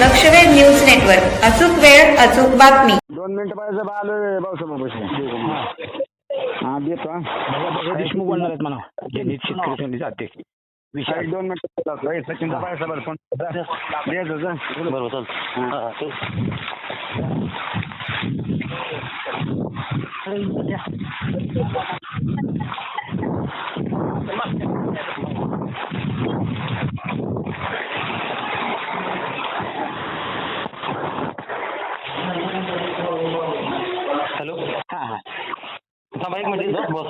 लक्षवेध news network. अचूक वेळ अचूक बातमी. दोन मिनिटं पाहिजे बा आलोय भाऊसाहेब हा देतो हा. देशमुख बोलणार आहेत म्हणा ज्यांनी शेतकरी अध्यक्ष एक विशाल. दोन मिनिटं सचिन बाळासाहेब फोन द्यायचं. बरोबर चालतं. हॅलो हां हां थांबा एक मिनिट बस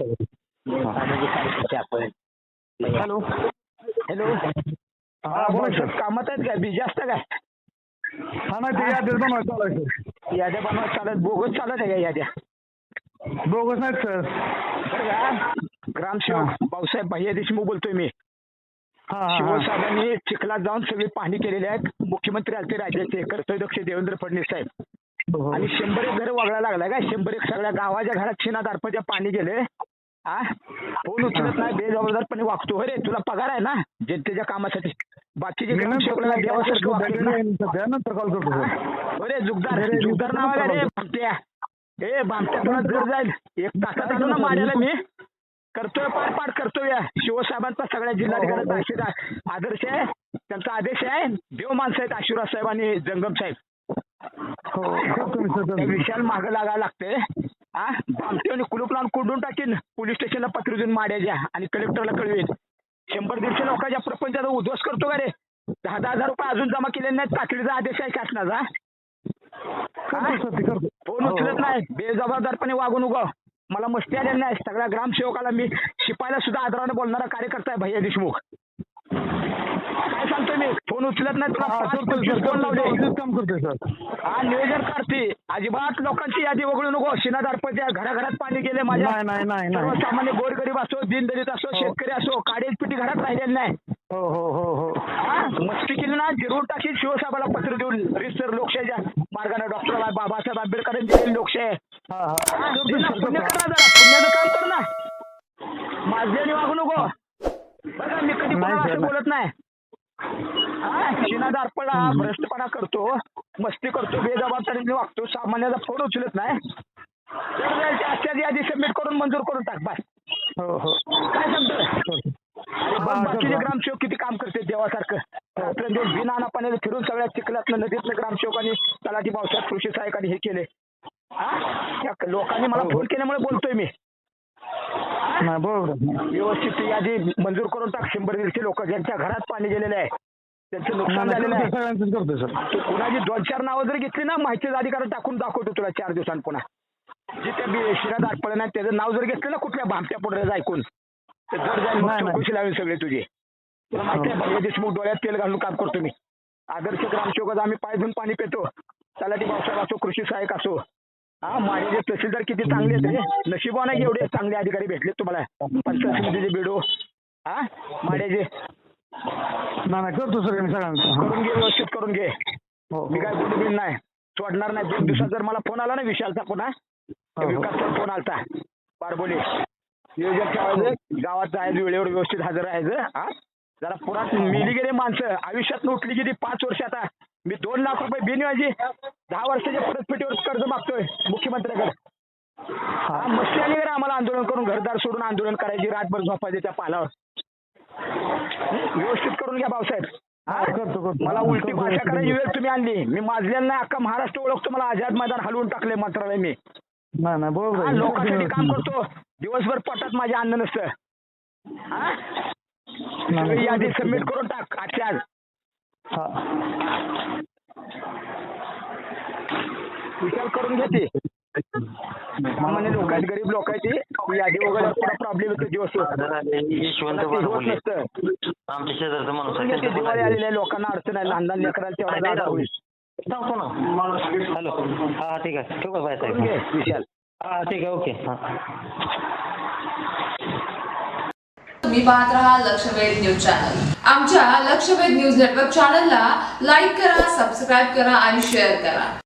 हॅलो. हॅलो. हा बोला सर कामात आहेत काय? बिझी असता काय? हा नाही ते यादीच बनवायचं चालायचं याद्या बनवत चालत बोगस चालत आहे का याद्या? दोघच नाहीत सर. बरं का ग्रामसेवक भाऊसाहेब भैया देशमुख बोलतोय मी. हा हा, हा. शिवसाहेबांनी चिखलात जाऊन सगळी पाहणी केलेली आहे मुख्यमंत्री आलते राज्याचे कर्तव्यदक्ष देवेंद्र फडणवीस साहेब. आणि शंभर एक घर वगळा लागला काय? शंभर एक सगळ्या गावाच्या घरात शिना दारपच्या पाणी गेले. हा फोन उचलत नाही बेजबाबदारपणे वागतो. अरे तुला पगार आहे ना? जनतेच्या कामासाठी. बाकीचे अरे जुगदार जुगदार नाव आहे का रे भामट्या ए भामट्या तुला जर जाईल. एक तासात आलो ना मारायला मी. करतोय पार पार करतोय. शिवसाहेबांचा सगळ्या जिल्हाधिकाऱ्यांचा आशीर्वाद. आदर्श आहे. त्यांचा आदेश आहे. देव माणसं आहेत आशीर्वाद साहेब आणि जंगम साहेब. हो. विशाल मागं लागायला लागते हा? आणि कुलूप लावून कोंडून टाकीन? पोलीस स्टेशनला पत्र देऊन माड्याच्या आणि कलेक्टरला कळवेन. शंभर दीडशे लोकांच्या प्रपंचाचा उद्ध्वस्त करतो का रे? दहा दहा हजार रुपये अजून जमा केले नाहीत. तातडीचा आदेश आहे शासनाचा. फोन उचलत नाही बेजबाबदारपणे वागून उगव. मला मस्ती आलेली नाही. सगळ्या ग्रामसेवकाला मी शिपायला सुद्धा आदराने बोलणारा कार्यकर्ता आहे भैया देशमुख. काय सांगतोय मी? फोन उचलत नाही तुला पाच पंचवीस फोन लावले. काम करतोय सर. हा नियोजन करते अजिबात लोकांची यादी वगळू नको. शिनादारपच्या घराघरात पाणी गेले माझ्या. नाही नाही नाही नाही. सर्वसामान्य गोरगरीब असो दीनदलित असो हो. शेतकरी असो काडेल पिटी घरात राहिलेली नाही. हो हो हो हो. हा, मस्ती केली ना जिरून टाकी शिवसाहेबाला पत्र देऊन रिसर लोकशाहीच्या मार्गाने डॉक्टर बाबासाहेब आंबेडकरांनी दिलेली लोकशाही. पुण्य कर जरा पुण्याचं काम कर ना. माझ्याने वागू नको. बघा मी कधी. बोलत नाही. शिनादारपणा भ्रष्टपणा करतो मस्ती करतो बेजबाबदारीने वागतो सामान्याचा फोन उचलत नाही. आजच्या यादी सबमिट करून मंजूर करून टाक बस. हो हो. काय हा, बाकीचे. ग्रामसेवक किती काम करते देवासारखं? रात्रंदिवस बिना पाण्याने फिरून सगळ्या चिखलातलं नदीतलं ग्रामसेवकांनी तलाठी पावसात कृषी सहायकांनी हे केले. हा? लोकांनी मला फोन केल्यामुळे बोलतोय मी. बरोबर. व्यवस्थित यादी मंजूर करून टाक शंभर दीडशे लोक ज्यांच्या घरात पाणी गेलेलं आहे. त्यांचं नुकसान झालेलं आहे. सगळ्यांचंच करतोय सर तू कुणाची दोन चार नावं जर घेतली ना माहितीचा अधिकार टाकून दाखवतो तुला चार दिवसांनी पुन्हा. जिथे बी शिरात आठपडे नाही त्याचं नाव जर घेतलं ना कुठल्या भामट्या पुढे ऐकून. तर जर जाईल मग नाही, नाही. चौकशी लावेल सगळे तुझे. तुला माहिती आहे भैया देशमुख डोळ्यात तेल घालून काम करतो मी. आदर्श ग्रामसेवक आम्ही पाय धुवून पाणी पितो. तलाठी पावसाळा असो कृषी सहाय्यक असो. हा माझे तहसीलदार किती चांगले आहेत रे नशिबाने एवढे चांगले अधिकारी भेटले तुम्हाला. पंचायत समितीचे बिडो. हा माड्याचे नाही नाही करतो सर मी सगळ्यांचं करून घे व्यवस्थित करून घे. हो मी काय बोलू बिन नाही. सोडणार नाही. दोन दिवसात जर मला फोन आला ना विशालचा पुन्हा हो, हो. विकासचा फोन आलता. बारबोली. नियोजन ठेवायचं गावात जायचं वेळेवर व्यवस्थित हजर राहायचं हा. जरा पुरात मिली गेले माणसं. आयुष्यात उठली गेली पाच वर्ष आता. मी दोन लाख रुपये बिनवाजी दहा वर्षाच्या परतफेटीवर कर्ज मागतोय मुख्यमंत्र्याकडे. हा. मस्ती आली आम्हाला आंदोलन करून घरदार सोडून आंदोलन करायची रातभर झोपायचे त्या पालावर. हं? व्यवस्थित करून घ्या भाऊसाहेब हा? करतो, करतो. मला उलटी करतो, भाषा करतो. करायची वेळ तुम्ही आणली मी माजलेलं नाही अख्खा महाराष्ट्र ओळखतो मला आझाद मैदान हलवून टाकले मंत्रालय मी नाही नाही बरोबर हा, आहे. लोकांसाठी काम करतो दिवसभर पोटात माझे अन्न नसतं हा? नाही, सगळी यादी. सबमिट करून टाक आजच्या आज हा विचार करून घेते सामान्य लोक आहेत गरीब लोक आहेत ती. यादी वगैरे प्रॉब्लेम येतो दिवस यशवंत आमच्या शेजारचा माणूस दिवाळी आलेल्या लोकांना अडचण आहे लहान लहान तेवढा होईल. सांगतो ना. हॅलो. हा ठीक आहे. ठेवू बाय साहेब? विशाल. हा ठीक आहे ओके. हा. तुम्ही पाहत राहा लक्षवेध न्यूज चॅनल. आमच्या लक्षवेध न्यूज नेटवर्क चॅनलला लाईक करा सबस्क्राईब करा आणि शेअर करा.